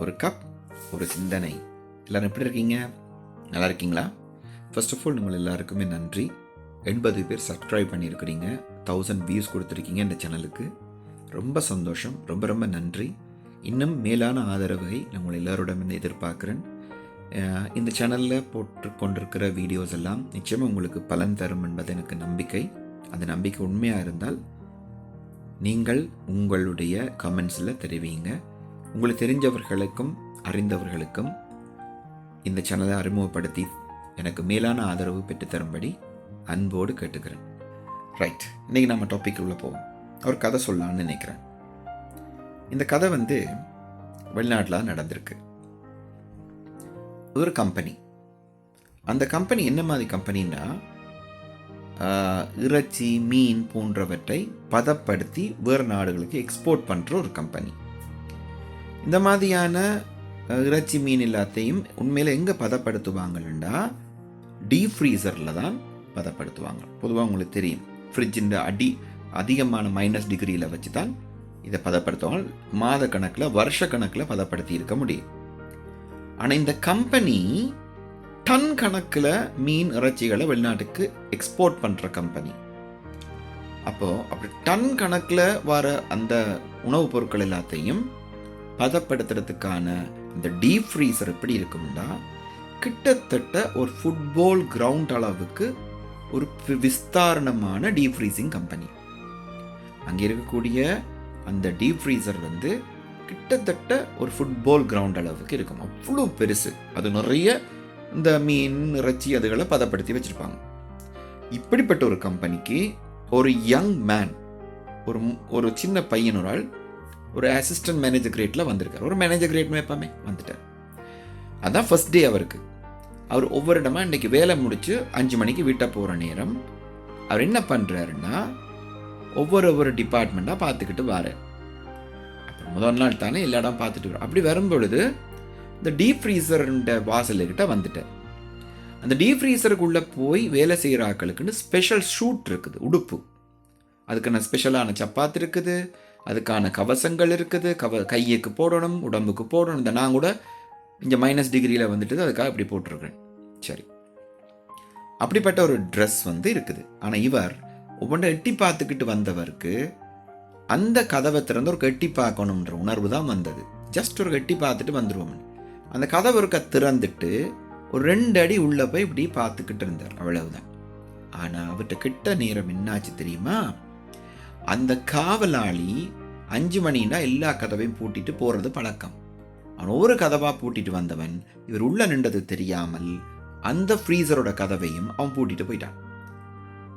ஒரு கப் ஒரு சிந்தனை. எல்லோரும் எப்படி இருக்கீங்க? நல்லா இருக்கீங்களா? ஃபர்ஸ்ட் ஆஃப் ஆல் உங்கள் எல்லாருக்குமே நன்றி. எண்பது பேர் சப்ஸ்கிரைப் பண்ணியிருக்கிறீங்க. தௌசண்ட் வியூஸ் கொடுத்துருக்கீங்க இந்த சேனலுக்கு ரொம்ப சந்தோஷம். ரொம்ப ரொம்ப நன்றி. இன்னும் மேலான ஆதரவை நான் உங்கள் எல்லாரோடமே எதிர்பார்க்குறேன். இந்த சேனலில் போட்டு கொண்டிருக்கிற வீடியோஸ் எல்லாம் நிச்சயமாக உங்களுக்கு பலன் தரும் என்பது எனக்கு நம்பிக்கை. அந்த நம்பிக்கை உண்மையாக இருந்தால் நீங்கள் உங்களுடைய கமெண்ட்ஸில் தெரிவிங்க. உங்களுக்கு தெரிஞ்சவர்களுக்கும் அறிந்தவர்களுக்கும் இந்த சேனலை அறிமுகப்படுத்தி எனக்கு மேலான ஆதரவு பெற்றுத்தரும்படி அன்போடு கேட்டுக்கிறேன். ரைட் இன்றைக்கி நம்ம டாபிக் உள்ளே போவோம். ஒரு கதை சொல்லலான்னு நினைக்கிறேன். இந்த கதை வந்து வெளிநாட்டில் நடந்திருக்கு. ஒரு கம்பெனி அந்த கம்பெனி என்ன மாதிரி கம்பெனின்னா இறைச்சி மீன் போன்றவற்றை பதப்படுத்தி வேறு நாடுகளுக்கு எக்ஸ்போர்ட் பண்ணுற ஒரு கம்பெனி இந்த மாதிரியான இறைச்சி மீன் எல்லாத்தையும் உண்மையில் எங்கே பதப்படுத்துவாங்கன்னா டீப் ஃப்ரீசரில் தான் பதப்படுத்துவாங்க. பொதுவாக உங்களுக்கு தெரியும். ஃப்ரிட்ஜின் அடி அதிகமான மைனஸ் டிகிரியில் வச்சு தான் இதை பதப்படுத்துவாங்க. மாத கணக்கில் வருஷ கணக்கில் பதப்படுத்தி இருக்க முடியும். ஆனால் இந்த கம்பெனி டன் கணக்கில் மீன் இறைச்சிகளை வெளிநாட்டுக்கு எக்ஸ்போர்ட் பண்ணுற கம்பெனி அப்போது அப்படி டன் கணக்கில் வர அந்த உணவுப் பொருட்கள் எல்லாத்தையும் பதப்படுத்துறதுக்கான இந்த டீப் ஃப்ரீசர் எப்படி இருக்கும்னா கிட்டத்தட்ட ஒரு ஃபுட்பால் கிரவுண்ட் அளவுக்கு ஒரு விஸ்தாரணமான டீப் ஃப்ரீசிங் கம்பெனி அங்கே இருக்கக்கூடிய அந்த டீப் ஃப்ரீசர் வந்து கிட்டத்தட்ட ஒரு ஃபுட்பால் கிரவுண்ட் அளவுக்கு இருக்கும். அவ்வளோ பெருசு. அது நிறைய இந்த மீன் இறைச்சி அதுகளை பதப்படுத்தி வச்சுருப்பாங்க. இப்படிப்பட்ட ஒரு கம்பெனிக்கு ஒரு யங் மேன் ஒரு ஒரு சின்ன பையன் ஒரு ஆள் ஒரு அசிஸ்டன்ட் மேனேஜர் கிரேட்டில் வந்திருக்கார். ஒரு மேனேஜர் கிரேட் எப்பவுமே வந்துட்டார். அதுதான் ஃபஸ்ட் டே அவருக்கு. அவர் ஒவ்வொரு இடமா இன்னைக்கு வேலை முடித்து அஞ்சு மணிக்கு வீட்டை போகிற நேரம். அவர் என்ன பண்ணுறாருன்னா ஒவ்வொரு ஒவ்வொரு டிபார்ட்மெண்ட்டாக பார்த்துக்கிட்டு வாரு அப்புறம் முதல் நாள் தானே எல்லா இடம் பார்த்துட்டு வரும் அப்படி வரும்பொழுது இந்த டீப் ஃப்ரீசர்ன்ற வாசல்கிட்ட வந்துட்டார். அந்த டீப் ஃப்ரீசருக்குள்ளே போய் வேலை செய்கிற ஆட்களுக்குன்னு ஸ்பெஷல் ஷூட் இருக்குது உடுப்பு. அதுக்கான ஸ்பெஷலான சப்பாத்து இருக்குது? அதுக்கான கவசங்கள் இருக்குது கவ கையுக்கு போடணும் உடம்புக்கு போடணும் இந்த நான் கூட இங்கே மைனஸ் டிகிரியில் வந்துட்டு அதுக்காக இப்படி போட்டிருக்கேன் சரி. அப்படிப்பட்ட ஒரு ட்ரெஸ் வந்து இருக்குது. ஆனால் இவர் ஒவ்வொன்றை எட்டி பார்த்துக்கிட்டு வந்தவருக்கு அந்த கதவை திறந்து ஒரு கட்டி பார்க்கணுன்ற உணர்வு தான் வந்தது. ஜஸ்ட் ஒரு கட்டி பார்த்துட்டு வந்துருவோம். அந்த கதவு இருக்க திறந்துட்டு ஒரு ரெண்டு அடி உள்ளே போய் இப்படி பார்த்துக்கிட்டு இருந்தார். அவ்வளவுதான். ஆனால் அவர்கிட்ட கிட்ட நேரம் என்னாச்சு தெரியுமா? அந்த காவலாளி அஞ்சு மணின்னா எல்லா கதவையும் பூட்டிட்டு போறது பழக்கம். அவன் ஒரு கதவா பூட்டிட்டு வந்தவன் இவர் உள்ள நின்றது தெரியாமல் அந்த ஃப்ரீசரோட கதவையும் அவன் பூட்டிட்டு போயிட்டான்.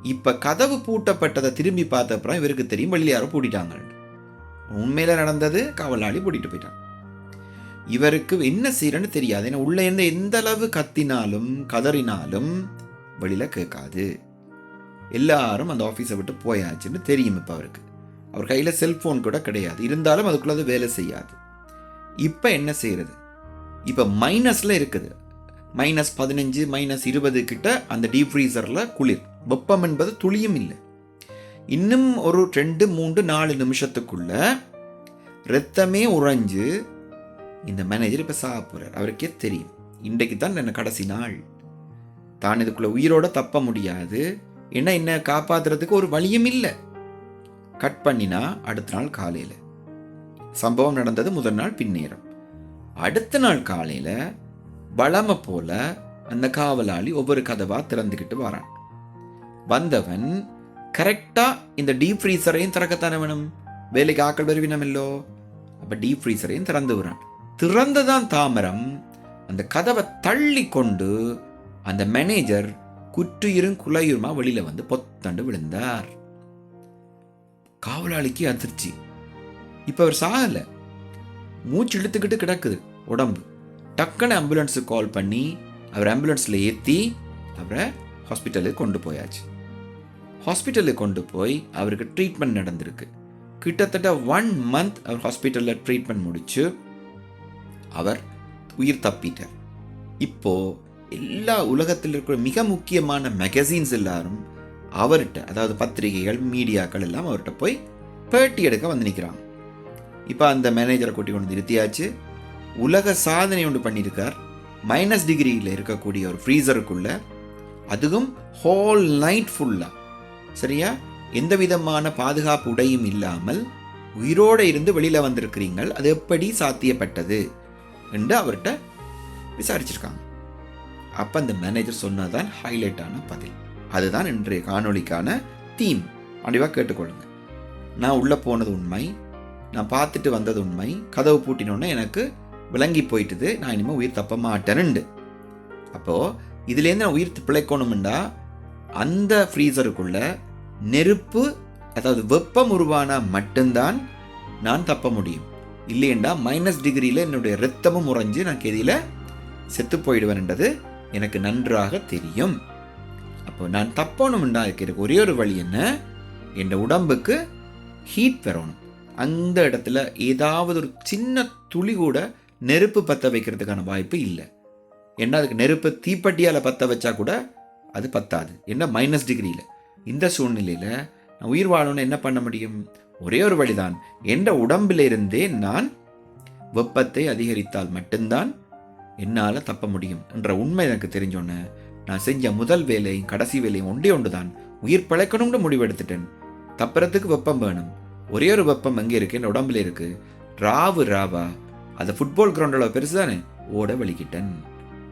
இப்ப கதவு பூட்டப்பட்டதை திரும்பி பார்த்த அப்புறம் இவருக்கு தெரியும் வெளியில யாரும் பூட்டிட்டாங்க. உண்மையில நடந்தது காவலாளி பூட்டிட்டு போயிட்டான். இவருக்கு என்ன செய்யறன்னு தெரியாது. ஏன்னா உள்ள இருந்து எந்த அளவு கத்தினாலும் கதறினாலும் வெளியில கேட்காது. எல்லாரும் அந்த ஆஃபீஸை விட்டு போயாச்சுன்னு தெரியும் இப்போ அவருக்கு. அவர் கையில் செல்ஃபோன் கூட கிடையாது. இருந்தாலும் அதுக்குள்ளே அது வேலை செய்யாது. இப்போ என்ன செய்கிறது இப்போ மைனஸில் இருக்குது. மைனஸ் பதினஞ்சு மைனஸ் இருபது கிட்ட அந்த டீப் ஃப்ரீசரில் குளிர். வெப்பம் என்பது துளியும் இல்லை. இன்னும் ஒரு ரெண்டு மூன்று நாலு நிமிஷத்துக்குள்ள ரத்தமே உறைஞ்சு இந்த மேனேஜர் இப்போ சாக போறார். அவருக்கே தெரியும். இன்றைக்கு தான் என்ன கடைசி நாள். தான் இதுக்குள்ளே உயிரோட தப்ப முடியாது. ஏன்னா என்ன காப்பாத்துறதுக்கு ஒரு வழியும் இல்லை. கட் பண்ணினா அடுத்த நாள் காலையில். சம்பவம் நடந்தது முதல் நாள் பின்னேரம். அடுத்த நாள் காலையில் வளமை போல அந்த காவலாளி ஒவ்வொரு கதவாக திறந்துக்கிட்டு வரான். வந்தவன் கரெக்டாக இந்த டீப் ஃப்ரீசரையும் திறக்கத்தானே வேணும்? வேலைக்கு ஆக்கள் வருவினமில்லோ அப்போ டீப் ஃப்ரீசரையும் திறந்து விடுறான். திறந்ததான் தாமரம் அந்த கதவை தள்ளி கொண்டு அந்த மேனேஜர் குற்றுயிரும் குலையுமா வெளியில வந்து பொத்தாண்டு விழுந்தார். காவலாளிக்கு அதிர்ச்சி. இப்ப அவர் சாகல. மூச்சு இழுத்துக்கிட்டு கிடக்குது உடம்பு. டக்குன்னு ஆம்புலன்ஸுக்கு கால் பண்ணி அவர் ஆம்புலன்ஸில் ஏற்றி அவரை ஹாஸ்பிட்டலுக்கு கொண்டு போயாச்சு. ஹாஸ்பிட்டலுக்கு கொண்டு போய் அவருக்கு ட்ரீட்மெண்ட் நடந்திருக்கு. கிட்டத்தட்ட ஒன் மந்த் அவர் ஹாஸ்பிட்டலில் ட்ரீட்மெண்ட் முடிச்சு அவர் உயிர் தப்பிட்டார். இப்போது எல்லா உலகத்தில் இருக்கிற மிக முக்கியமான மேகசின்ஸ் எல்லாரும் அவர்கிட்ட அதாவது பத்திரிகைகள் மீடியாக்கள் எல்லாம் அவர்கிட்ட போய் பேட்டி எடுக்க வந்து நிற்கிறாங்க இப்போ அந்த மேனேஜரை கூட்டி கொண்டு நிறுத்தியாச்சு. உலக சாதனை ஒன்று பண்ணியிருக்கார். மைனஸ் டிகிரியில் இருக்கக்கூடிய ஒரு ஃப்ரீசருக்குள்ள அதுவும் ஹோல் நைட் ஃபுல்லாக சரியா? எந்த விதமான பாதுகாப்பு உடையும் இல்லாமல் உயிரோடு இருந்து வெளியில் வந்திருக்கிறீங்கள். அது எப்படி சாத்தியப்பட்டது? என்று அவர்கிட்ட விசாரிச்சிருக்காங்க. அப்போ அந்த மேனேஜர் சொன்னதான் ஹைலைட்டான பதில். அதுதான் இன்றைய காணொளிக்கான தீம் அப்படிவா கேட்டுக்கொள்ளுங்க. நான் உள்ளே போனது உண்மை. நான் பார்த்துட்டு வந்தது உண்மை. கதவு பூட்டினோடனே எனக்கு விளங்கி போயிட்டுது. நான் இனிமேல் உயிர் தப்ப மாட்டேனுண்டு அப்போது இதுலேருந்து நான் உயிர் பிழைக்கணும்டா அந்த ஃப்ரீசருக்குள்ள நெருப்பு அதாவது வெப்பம் உருவானா மட்டும்தான் நான் தப்ப முடியும். இல்லையண்டா மைனஸ் டிகிரியில் என்னுடைய ரத்தமும் உறைஞ்சு நான் கெதியில் செத்து போயிடுவேன்ன்றது எனக்கு நன்றாக தெரியும். அப்போ நான் தப்பணும்டா இருக்கிற ஒரே ஒரு வழி என்ன? என் உடம்புக்கு ஹீட் பெறணும். அந்த இடத்துல ஏதாவது ஒரு சின்ன துளி கூட நெருப்பு பற்ற வைக்கிறதுக்கான வாய்ப்பு இல்லை. ஏன்னா அதுக்கு நெருப்பு தீப்பெட்டியால் பற்ற வச்சா கூட அது பத்தாது. என்ன? மைனஸ் டிகிரியில் இந்த சூழ்நிலையில் நான் உயிர் வாழணும்னு என்ன பண்ண முடியும்? ஒரே ஒரு வழிதான். என்ற உடம்பிலிருந்தே நான் வெப்பத்தை அதிகரித்தால் மட்டும்தான் என்னால் தப்ப முடியும் என்ற உண்மை எனக்கு தெரிஞ்சோன்னே நான் செஞ்ச முதல் வேலையும் கடைசி வேலையும் ஒன்றே ஒன்று தான் உயிர் பழைக்கணும்னு முடிவெடுத்துட்டேன். தப்புறதுக்கு வெப்பம் வேணும். ஒரே ஒரு வெப்பம் அங்கே இருக்கு? என் உடம்புல இருக்கு. ராவு ராவா. அது ஃபுட்பால் கிரவுண்டில் பெருசு தானே ஓட வலிக்கிட்டேன்.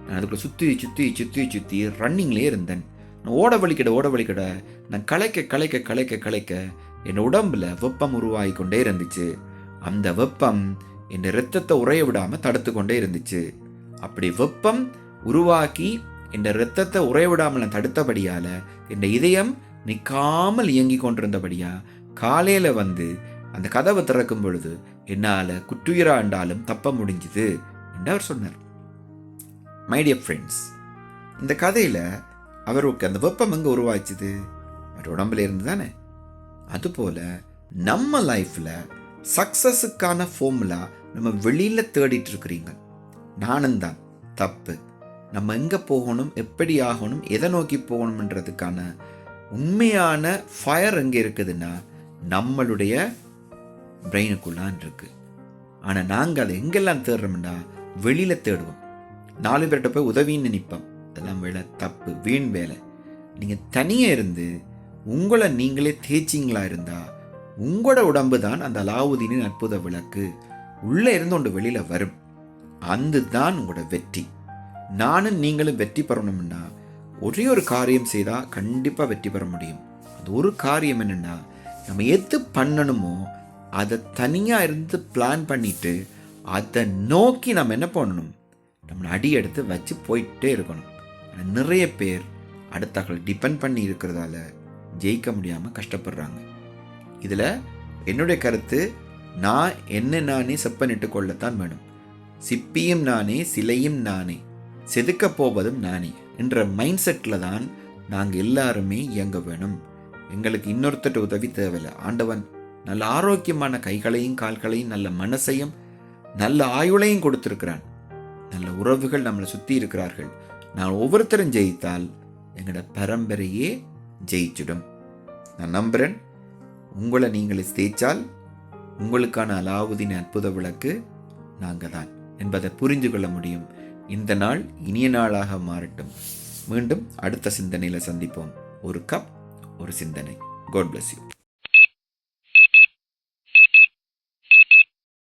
நான் அதுக்குள்ளே சுற்றி சுற்றி சுற்றி சுற்றி ரன்னிங்லேயே இருந்தேன். நான் ஓட வலிக்கிட ஓட வலிக்கிட நான் களைக்க களைக்க களைக்க கலைக்க என் உடம்புல வெப்பம் உருவாகி கொண்டே இருந்துச்சு. அந்த வெப்பம் என் ரத்தத்தை உறைய விடாமல் தடுத்து கொண்டே இருந்துச்சு. அப்படி வெப்பம் உருவாக்கி இந்த ரத்தத்தை உறைவிடாமல் தடுத்தபடியால் இந்த தடுத்தபடியால இதயம் நிற்காமல் இயங்கி கொண்டிருந்தபடியா காலையில் வந்து அந்த கதவை திறக்கும் பொழுது என்னால் குற்றுயிரா என்றாலும் தப்ப முடிஞ்சுது என்று அவர் சொன்னார். மை டியர் ஃப்ரெண்ட்ஸ் இந்த கதையில் அவருக்கு அந்த வெப்பம் எங்கே உருவாச்சுது? அவர் உடம்புல இருந்து தானே. அதுபோல் நம்ம லைஃப்பில் சக்ஸஸுக்கான ஃபார்முலா நம்ம வெளியில் தேடிட்டு இருக்கிறீங்க. நானும் தான் தப்பு. நம்ம எங்கே போகணும் எப்படி ஆகணும் எதை நோக்கி போகணுன்றதுக்கான உண்மையான ஃபயர் எங்கே இருக்குதுன்னா நம்மளுடைய பிரெயினுக்குள்ளான் இருக்குது ஆனால் நாங்கள் அதை எங்கெல்லாம் தேடுறோம்னா வெளியில் தேடுவோம். நாலு பேர்கிட்ட போய் உதவின்னு நினைப்போம். அதெல்லாம் வேலை தப்பு வீண் வேலை. நீங்கள் தனியாக இருந்து உங்களை நீங்களே தேய்ச்சிங்களா இருந்தால் உங்களோட உடம்பு தான் அந்த அலாவுதீனின் அற்புத விளக்கு. உள்ளே இருந்து ஒன்று வெளியில் வரும். அந்த தான் உங்களோட வெற்றி. நானும் நீங்களும் வெற்றி பெறணும்னா ஒரே ஒரு காரியம் செய்தால் கண்டிப்பாக வெற்றி பெற முடியும். அது ஒரு காரியம் என்னென்னா நம்ம எது பண்ணணுமோ அதை தனியாக இருந்து பிளான் பண்ணிவிட்டு அதை நோக்கி நம்ம என்ன பண்ணணும்? நம்மளை அடி எடுத்து வச்சு போயிட்டே இருக்கணும். நிறைய பேர் அடுத்தகளை டிபெண்ட் பண்ணி இருக்கிறதால ஜெயிக்க முடியாமல் கஷ்டப்படுறாங்க. இதில் என்னுடைய கருத்து நான் என்ன நானே செப்பனிட்டு கொள்ளத்தான் வேணும். சிப்பியும் நானே சிலையும் நானே. செதுக்கப் போவதும் நானே என்ற மைண்ட் செட்டில் தான் நாங்கள் எல்லாருமே இயங்க வேணும். எங்களுக்கு இன்னொருத்தட்ட உதவி தேவையில்லை. ஆண்டவன் நல்ல ஆரோக்கியமான கைகளையும் கால்களையும் நல்ல மனசையும் நல்ல ஆயுளையும் கொடுத்துருக்கிறான். நல்ல உறவுகள் நம்மளை சுற்றி இருக்கிறார்கள். நான் ஒவ்வொருத்தரும் ஜெயித்தால் எங்களோட பரம்பரையே ஜெயிச்சிடும். நான் நம்புகிறேன் உங்களை நீங்கள் தேய்ச்சால் உங்களுக்கான அலாவுதீன் அற்புத விளக்கு நாங்கள் தான் என்பதை புரிந்து கொள்ள முடியும். இந்த நாள் இனிய நாளாக மாறட்டும். மீண்டும் அடுத்த சிந்தனையில் சந்திப்போம். ஒரு கப் ஒரு சிந்தனை. God bless you